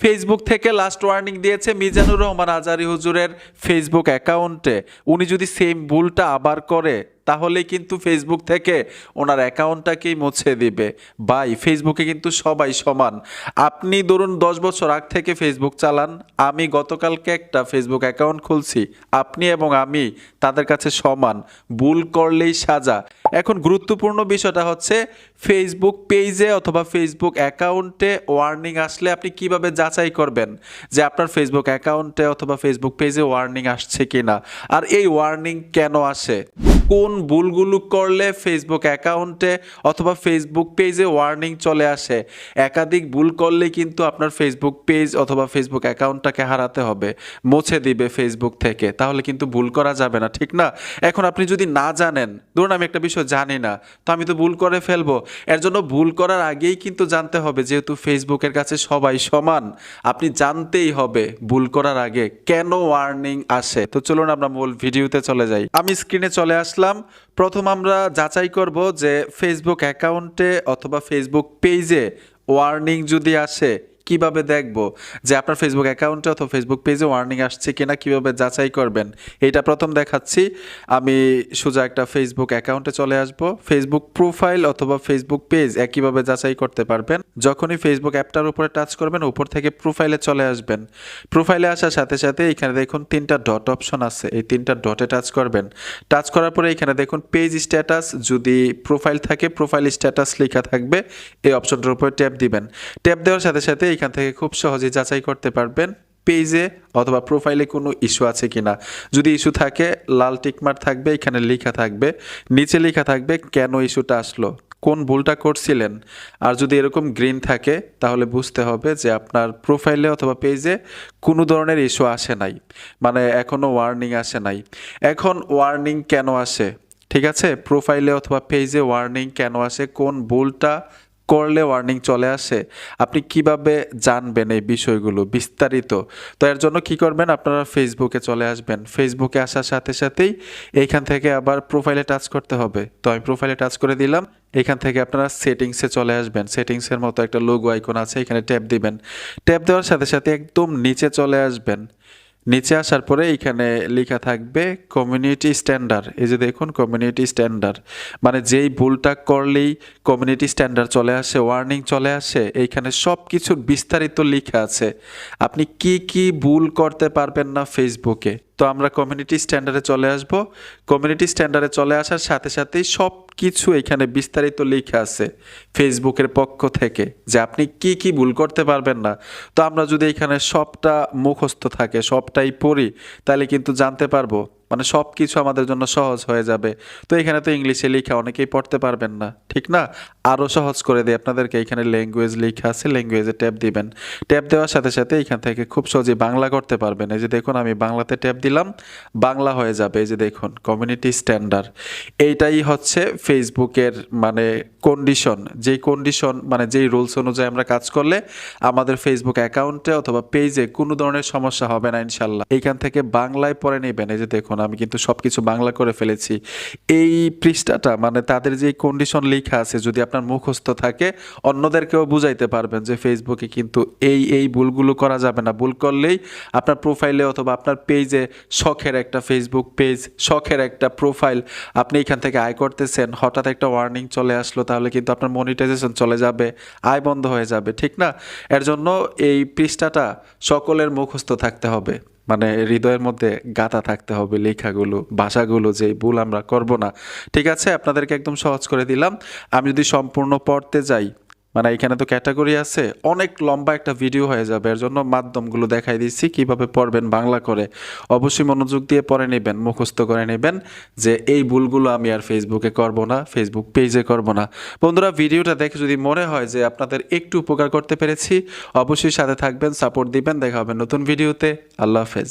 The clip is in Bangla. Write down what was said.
ফেসবুক থেকে লাস্ট ওয়ার্নিং দিয়েছে মিজানুর রহমান আজারি হুজুরের ফেসবুক অ্যাকাউন্টে উনি যদি সেম ভুলটা আবার করে তাহলেই কিন্তু ফেসবুক থেকে ওনার অ্যাকাউন্টটাকেই মুছে দিবে। বাই ফেসবুকে কিন্তু সবাই সমান। আপনি ধরুন দশ বছর আগ থেকে ফেসবুক চালান, আমি গতকালকে একটা ফেসবুক অ্যাকাউন্ট খুলছি, আপনি এবং আমি তাদের কাছে সমান, ভুল করলেই সাজা। এখন গুরুত্বপূর্ণ বিষয়টা হচ্ছে ফেসবুক পেজে অথবা ফেসবুক অ্যাকাউন্টে ওয়ার্নিং আসলে আপনি কীভাবে যাচাই করবেন? যে আপনার ফেসবুক অ্যাকাউন্টে অথবা ফেসবুক পেজে ওয়ার্নিং আসছে কিনা? আর এই ওয়ার্নিং কেন আসে? কোন ভুলগুলো করলে ফেসবুক অ্যাকাউন্টে অথবা ফেসবুক পেজে ওয়ার্নিং চলে আসে? একাধিক ভুল করলে কিন্তু আপনার ফেসবুক পেজ অথবা ফেসবুক অ্যাকাউন্টটাকে হারাতে হবে, মুছে দিবে ফেসবুক থেকে। তাহলে কিন্তু ভুল করা যাবে না, ঠিক না? এখন আপনি যদি না জানেন, ধরুন আমি একটা বিষয় জানি না, তো আমি তো ভুল করে ফেলব। এর জন্য ভুল করার আগেই কিন্তু জানতে হবে যেহেতু ফেসবুকের কাছে সবাই সমান। আপনি জানতেই হবে ভুল করার আগে কেন ওয়ার্নিং আসে। তো চলুন আমরা মূল ভিডিওতে চলে যাই। আমি স্ক্রিনে চলে আসলাম। প্রথম আমরা যাচাই করব যে ফেসবুক অ্যাকাউন্টে অথবা ফেসবুক পেজে ওয়ার্নিং যদি আসে কীভাবে দেখব? যে আপনার ফেসবুক অ্যাকাউন্টে অথবা ফেসবুক পেজে ওয়ার্নিং আসছে কিনা, কীভাবে যাচাই করবেন? এটা প্রথম দেখাচ্ছি। আমি সোজা একটা ফেসবুক অ্যাকাউন্টে চলে আসব। ফেসবুক প্রোফাইল অথবা ফেসবুক পেজ একইভাবে যাচাই করতে পারবেন। যখনই ফেসবুক অ্যাপটার উপরে টাচ করবেন, উপর থেকে প্রোফাইলে চলে আসবেন। প্রোফাইলে আসার সাথে সাথে এখানে দেখুন তিনটা ডট অপশন আছে। এই তিনটা ডটে টাচ করবেন। টাচ করার পরে এখানে দেখুন পেজ স্ট্যাটাস যদি প্রোফাইল থাকে প্রোফাইল স্ট্যাটাস লেখা থাকবে, এই অপশনটার উপরে ট্যাপ দিবেন। ট্যাপ দেওয়ার সাথে সাথে এখান থেকে খুব সহজে যাচাই করতে পারবেন পেজে অথবা প্রোফাইলে কোনো ইস্যু আছে কিনা। যদি ইস্যু থাকে, লাল টিকমার থাকবে, এখানে লেখা থাকবে, নিচে লেখা থাকবে কেন ইস্যুটা আসলো, কোন ভুলটা করছিলেন। আর যদি এরকম গ্রিন থাকে, তাহলে বুঝতে হবে যে আপনার প্রোফাইলে অথবা পেজে কোনো ধরনের ইস্যু আসে নাই। মানে এখনও ওয়ার্নিং আসে নাই। এখন ওয়ার্নিং কেন আসে? ঠিক আছে? প্রোফাইলে অথবা পেজে ওয়ার্নিং কেন আসে? কোন ভুলটা করলে ওয়ার্নিং চলে আসে, আপনি কীভাবে জানবেন এই বিষয়গুলো বিস্তারিত? তো এর জন্য কি করবেন? আপনারা ফেসবুকে চলে আসবেন। ফেসবুকে আসার সাথে সাথেই এইখান থেকে আবার প্রোফাইলে টাচ করতে হবে। তো আমি প্রোফাইলে টাচ করে দিলাম। এখান থেকে আপনারা সেটিংসে চলে আসবেন। সেটিংসের মতো একটা লোগো আইকন আছে, এখানে ট্যাপ দিবেন। ট্যাপ দেওয়ার সাথে সাথে একদম নিচে চলে আসবেন। নিচে আসার পরে এইখানে লেখা থাকবে কমিউনিটি স্ট্যান্ডার্ড এই যে দেখুন কমিউনিটি স্ট্যান্ডার্ড মানে যেই ভুলটা করলেই কমিউনিটি স্ট্যান্ডার্ড চলে আসে ওয়ার্নিং চলে আসে, এইখানে সব কিছুর বিস্তারিত লেখা আছে। আপনি কি কি ভুল করতে পারবেন না ফেসবুকে তো আমরা কমিউনিটি স্ট্যান্ডার্ডে চলে আসব। কমিউনিটি স্ট্যান্ডার্ডে চলে আসার সাথে সাথেই সব কিছু এখানে বিস্তারিত লেখা আছে ফেসবুকের পক্ষ থেকে যে আপনি কি কি ভুল করতে পারবেন না। তো আমরা যদি এখানে সবটা মুখস্থ থাকে, সবটাই পড়ি, তাহলে কিন্তু জানতে পারব। মানে সব কিছু আমাদের জন্য সহজ হয়ে যাবে। তো এখানে তো ইংলিশে লেখা অনেকেই পড়তে পারবেন না, ঠিক না? আরও সহজ করে দিই আপনাদেরকে, এখানে ল্যাঙ্গুয়েজ লেখা আছে ল্যাঙ্গুয়েজে ট্যাপ দিবেন। ট্যাপ দেওয়ার সাথে সাথে এখান থেকে খুব সহজে বাংলা করতে পারবেন। এই যে দেখুন, আমি বাংলাতে ট্যাপ দিলাম, বাংলা হয়ে যাবে। এই যে দেখুন কমিউনিটি স্ট্যান্ডার্ড এইটাই হচ্ছে ফেসবুকের মানে কন্ডিশন যেই কন্ডিশন মানে যেই রুলস অনুযায়ী আমরা কাজ করলে আমাদের ফেসবুক অ্যাকাউন্টে অথবা পেজে কোনো ধরনের সমস্যা হবে না, ইনশাল্লাহ। এইখান থেকে বাংলায় পড়ে নেবেন। এই যে দেখুন আমি কিন্তু সব কিছু বাংলা করে ফেলেছি। এই পৃষ্ঠাটা মানে তাদের যে কন্ডিশন লেখা আছে, যদি আপনার মুখস্থ থাকে, অন্যদেরকেও বুঝাইতে পারবেন যে ফেসবুকে কিন্তু এই এই ভুলগুলো করা যাবে না। ভুল করলেই আপনার প্রোফাইলে অথবা আপনার পেজে শখের একটা ফেসবুক পেজ শখের একটা প্রোফাইল আপনি এখান থেকে আয় করতেছেন, হঠাৎ একটা ওয়ার্নিং চলে আসলো, তাহলে কিন্তু আপনার মনিটাইজেশন চলে যাবে, আয় বন্ধ হয়ে যাবে, ঠিক না? এর জন্য এই পৃষ্ঠাটা সকলের মুখস্থ থাকতে হবে। মানে হৃদয়ের মধ্যে গাঁথা থাকতে হবে, লেখাগুলো, ভাষাগুলো যে ভুল আমরা করব না। ঠিক আছে? আপনাদেরকে একদম সহজ করে দিলাম। আমি যদি সম্পূর্ণ পড়তে যাই মানে এখানে তো ক্যাটাগরি আছে, অনেক লম্বা একটা ভিডিও হয়ে যাবে, এর জন্য মাধ্যমগুলো দেখাই দিচ্ছি, কীভাবে পড়বেন বাংলা করে। অবশ্যই মনোযোগ দিয়ে পড়ে নেবেন, মুখস্থ করে নেবেন, যে এই ভুলগুলো আমি আর ফেসবুকে করব না ফেসবুক পেজে করব না। বন্ধুরা ভিডিওটা দেখে যদি মনে হয় যে আপনাদের একটু উপকার করতে পেরেছি, অবশ্যই সাথে থাকবেন সাপোর্ট দিবেন, দেখা হবে নতুন ভিডিওতে আল্লাহ হাফেজ।